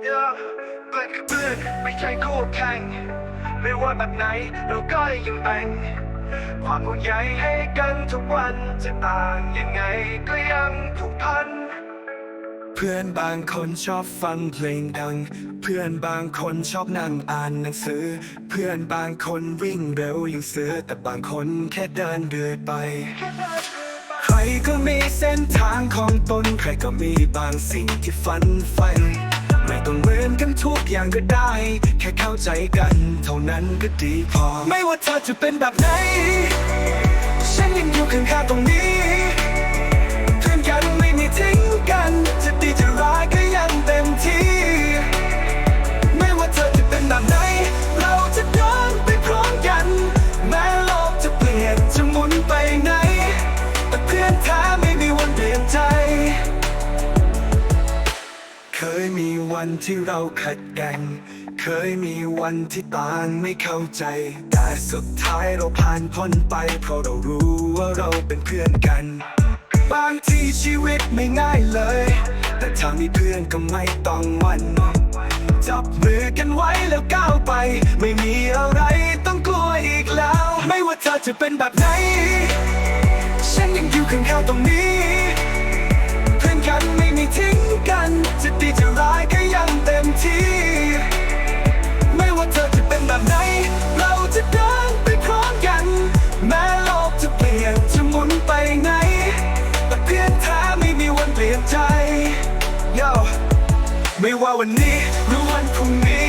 เพื่อนคือเพื่อนไม่ใช่คู่แข่ง ไม่ว่าแบบไหนเราก็ยังแบ่ง ความห่วงใยให้กันทุกวันจะต่างยังไงก็ยังผูกพัน เพื่อนบางคนชอบฟังเพลงดัง เพื่อนบางคนชอบนั่งอ่านหนังสือ เพื่อนบางคนวิ่งเร็วอย่างเสือ แต่บางคนแค่เดินเดือยไปใครก็มีเส้นทางของตน ใครก็มีบางสิ่งที่ฝันใฝ่ กันทุกอย่างก็ได้ แค่เข้าใจกัน เท่านั้นก็ดีพอ ไม่ว่าเธอจะเป็นแบบไหน ฉันยังอยู่ข้างๆตรงนี้เพื่อนกันไม่มีทิ้งกัน จะดีจะร้ายก็ยังเต็มที่ ไม่ว่าเธอจะเป็นแบบไหน เราจะเดินไปพร้อมกัน แม้โลกจะเปลี่ยนจะหมุนไปไหน วันที่เราขัดแย้งเคยมีวันที่ต่างไม่เข้าใจ แต่สุดท้ายเราผ่านพ้นไป เพราะเรารู้ว่าเราเป็นเพื่อนกัน บางทีชีวิตไม่ง่ายเลย แต่ถ้ามีเพื่อนก็ไม่ต้องวันจับมือกันไว้แล้วก้าวไป ไม่มีอะไรต้องกลัวอีกแล้ว ไม่ว่าเธอจะเป็นแบบไหน ฉันยังอยู่ข้างๆตรงนี้ ไม่ว่าวันนี้หรือวันพรุ่งนี้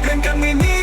เพื่องกันไม่มี